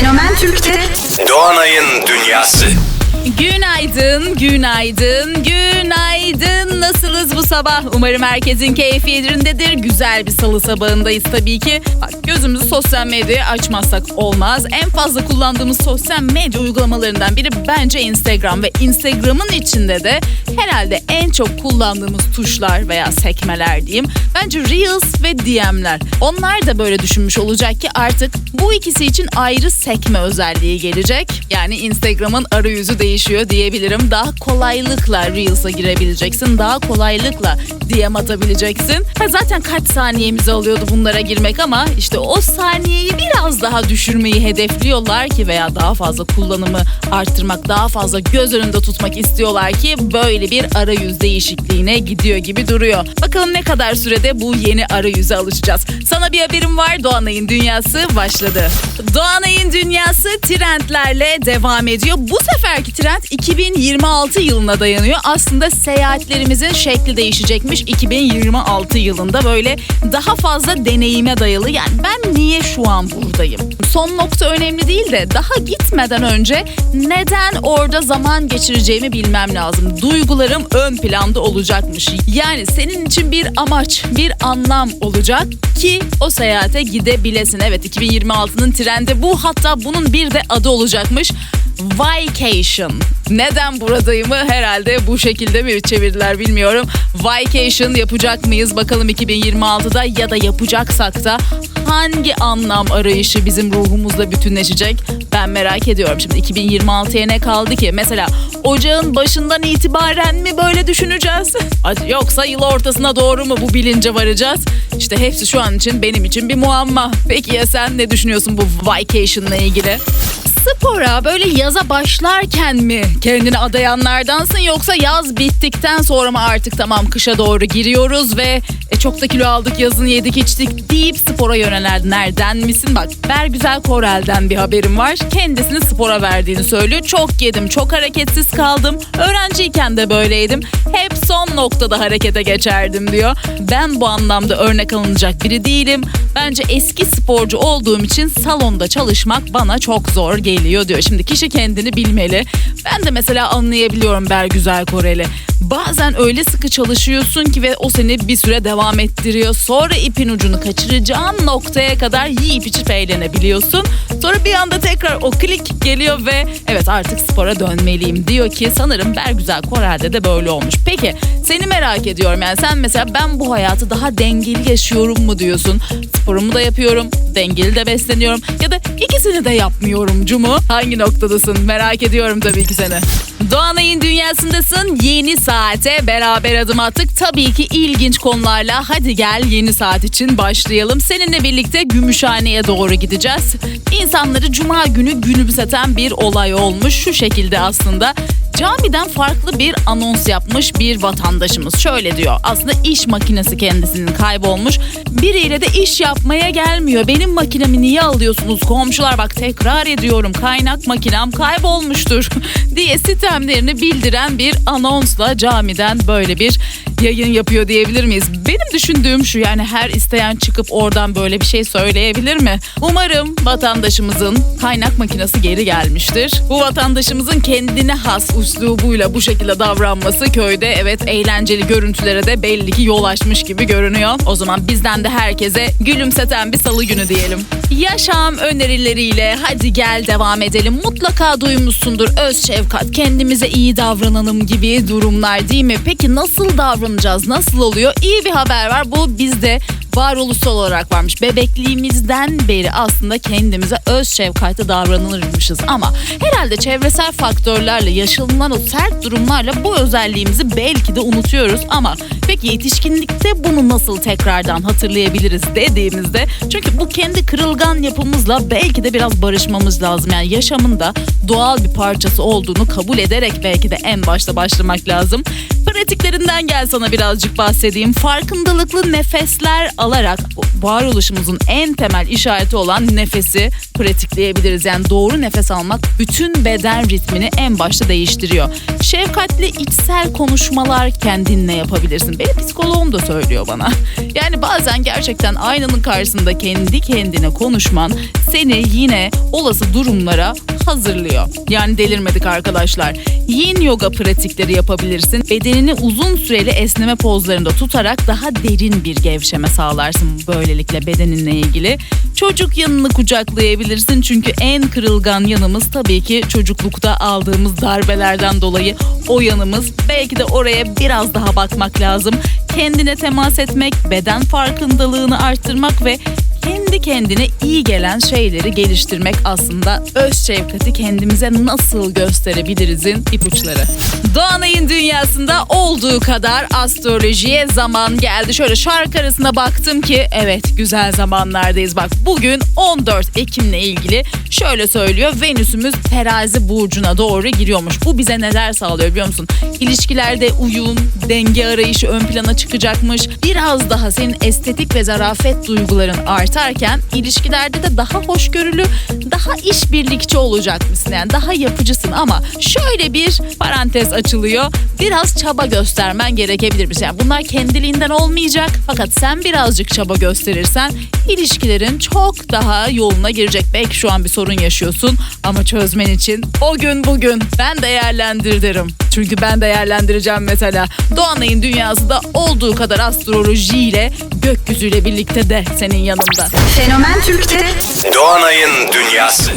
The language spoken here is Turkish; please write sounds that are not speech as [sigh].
Fenomen Türk'te Doğanay'ın Dünyası Günaydın, günaydın, günaydın. Nasılsınız bu sabah? Umarım herkesin keyfi yerindedir. Güzel bir salı sabahındayız tabii ki. Bak gözümüzü sosyal medyaya açmazsak olmaz. En fazla kullandığımız sosyal medya uygulamalarından biri bence Instagram ve Instagram'ın içinde de herhalde en çok kullandığımız tuşlar veya sekmeler diyeyim. Bence Reels ve DM'ler. Onlar da böyle düşünmüş olacak ki artık bu ikisi için ayrı sekme özelliği gelecek. Yani Instagram'ın arayüzü değişiyor diyebilirim. Daha kolaylıkla Reels'a girebileceksin. Daha kolaylıkla DM atabileceksin. Ha zaten kaç saniyemizi alıyordu bunlara girmek ama işte o saniyeyi biraz daha düşürmeyi hedefliyorlar ki veya daha fazla kullanımı arttırmak, daha fazla göz önünde tutmak istiyorlar ki böyle bir arayüz değişikliğine gidiyor gibi duruyor. Bakalım ne kadar sürede bu yeni arayüze alışacağız. Sana bir haberim var. Doğanay'ın dünyası başladı. Doğanay'ın dünyası trendlerle devam ediyor. Bu seferki trend 2026 yılına dayanıyor. Aslında seyahatlerimizin şekli değişecekmiş 2026 yılında böyle daha fazla deneyime dayalı. Yani ben niye şu an buradayım? Son nokta önemli değil de daha gitmeden önce neden orada zaman geçireceğimi bilmem lazım. Duygularım ön planda olacakmış. Yani senin için bir amaç, bir anlam olacak ki o seyahate gidebilesin. Evet 2026'nın trendi bu hatta bunun bir de adı olacakmış. Vacation. Neden buradayımı herhalde bu şekilde mi çevirdiler bilmiyorum. Vacation yapacak mıyız bakalım 2026'da ya da yapacaksak da hangi anlam arayışı bizim ruhumuzla bütünleşecek ben merak ediyorum. Şimdi 2026'ya ne kaldı ki? Mesela ocağın başından itibaren mi böyle düşüneceğiz? [laughs] Yoksa yıl ortasına doğru mu bu bilince varacağız? İşte hepsi şu an için benim için bir muamma. Peki ya sen ne düşünüyorsun bu vacation'la ilgili? Spora böyle yaza başlarken mi kendini adayanlardansın yoksa yaz bittikten sonra mı artık tamam kışa doğru giriyoruz ve e, çok da kilo aldık yazın yedik içtik deyip spora yönelenlerden misin? Bak Bergüzel Korel'den bir haberim var. Kendisini spora verdiğini söylüyor. Çok yedim, çok hareketsiz kaldım. Öğrenciyken de böyleydim. Hep son noktada harekete geçerdim diyor. Ben bu anlamda örnek alınacak biri değilim. Bence eski sporcu olduğum için salonda çalışmak bana çok zor geliyor diyor. Şimdi kişi kendini bilmeli. Ben de mesela anlayabiliyorum Bergüzel Koreli. Bazen öyle sıkı çalışıyorsun ki ve o seni bir süre devam ettiriyor. Sonra ipin ucunu kaçıracağın noktaya kadar yiyip içip eğlenebiliyorsun. Sonra bir anda tekrar o klik geliyor ve evet artık spora dönmeliyim diyor ki sanırım Bergüzel Korel'de de böyle olmuş. Peki seni merak ediyorum yani sen mesela ben bu hayatı daha dengeli yaşıyorum mu diyorsun? Sporumu da yapıyorum, dengeli de besleniyorum ya da ikisini de yapmıyorum Cumu. Hangi noktadasın? Merak ediyorum tabii ki seni. Doğanay'ın dünyasındasın. Yeni saate beraber adım attık. Tabii ki ilginç konularla. Hadi gel yeni saat için başlayalım. Seninle birlikte Gümüşhane'ye doğru gideceğiz. İnsanları cuma günü günümseten bir olay olmuş. Şu şekilde aslında. Camiden farklı bir anons yapmış bir vatandaşımız. Şöyle diyor. Aslında iş makinesi kendisinin kaybolmuş. Biriyle de iş yapmaya gelmiyor. Benim makinemi niye alıyorsunuz komşular? Bak tekrar ediyorum. Kaynak makinem kaybolmuştur [laughs] diye sistemlerini bildiren bir anonsla camiden böyle bir yayın yapıyor diyebilir miyiz? Benim düşündüğüm şu yani her isteyen çıkıp oradan böyle bir şey söyleyebilir mi? Umarım vatandaşımızın kaynak makinesi geri gelmiştir. Bu vatandaşımızın kendine has üslubuyla bu şekilde davranması köyde evet eğlenceli görüntülere de belli ki yol açmış gibi görünüyor. O zaman bizden de herkese gülümseten bir salı günü diyelim. Yaşam önerileriyle hadi gel devam edelim. Mutlaka duymuşsundur öz şefkat, kendimize iyi davranalım gibi durumlar değil mi? Peki nasıl davranacağız? Nasıl oluyor? İyi bir haber var. Bu bizde varoluşsal olarak varmış. Bebekliğimizden beri aslında kendimize öz şefkatli davranılırmışız ama herhalde çevresel faktörlerle yaşanılan o sert durumlarla bu özelliğimizi belki de unutuyoruz ama peki yetişkinlikte bunu nasıl tekrardan hatırlayabiliriz dediğimizde çünkü bu kendi kırılgan yapımızla belki de biraz barışmamız lazım. Yani yaşamın da doğal bir parçası olduğunu kabul ederek belki de en başta başlamak lazım. Pratiklerinden gel sana birazcık bahsedeyim. Farkındalıklı nefesler alarak varoluşumuzun en temel işareti olan nefesi pratikleyebiliriz. Yani doğru nefes almak bütün beden ritmini en başta değiştiriyor. Şefkatli içsel konuşmalar kendinle yapabilirsin. Benim psikoloğum da söylüyor bana. [laughs] Yani bazen gerçekten aynanın karşısında kendi kendine konuşman seni yine olası durumlara hazırlıyor. Yani delirmedik arkadaşlar. Yin yoga pratikleri yapabilirsin. Bedenini uzun süreli esneme pozlarında tutarak daha derin bir gevşeme sağlarsın böylelikle bedeninle ilgili. Çocuk yanını kucaklayabilirsin çünkü en kırılgan yanımız tabii ki çocuklukta aldığımız darbelerden dolayı o yanımız. Belki de oraya biraz daha bakmak lazım. Kendine temas etmek, beden farkındalığını arttırmak ve kendi kendine iyi gelen şeyleri geliştirmek aslında öz şefkati kendimize nasıl gösterebilirizin ipuçları. Doğanay'ın dünyasında olduğu kadar astrolojiye zaman geldi. Şöyle şarkı arasına baktım ki evet güzel zamanlardayız. Bak bugün 14 Ekim'le ilgili şöyle söylüyor. Venüsümüz terazi burcuna doğru giriyormuş. Bu bize neler sağlıyor biliyor musun? İlişkilerde uyum, denge arayışı ön plana çıkacakmış. Biraz daha senin estetik ve zarafet duyguların artarken ilişkilerde de daha hoşgörülü, daha işbirlikçi olacakmışsın. Yani daha yapıcısın ama şöyle bir parantez açılıyor. Biraz çaba göstermen gerekebilirmiş. Yani bunlar kendiliğinden olmayacak fakat sen birazcık çaba gösterirsen ilişkilerin çok daha yoluna girecek. Belki şu an bir sorun yaşıyorsun ama çözmen için o gün bugün ben değerlendir derim. Çünkü ben değerlendireceğim mesela. Doğanay'ın dünyası da olduğu kadar astrolojiyle gökyüzüyle birlikte de senin yanında. Fenomen Türk'te Doğanay'ın dünyası.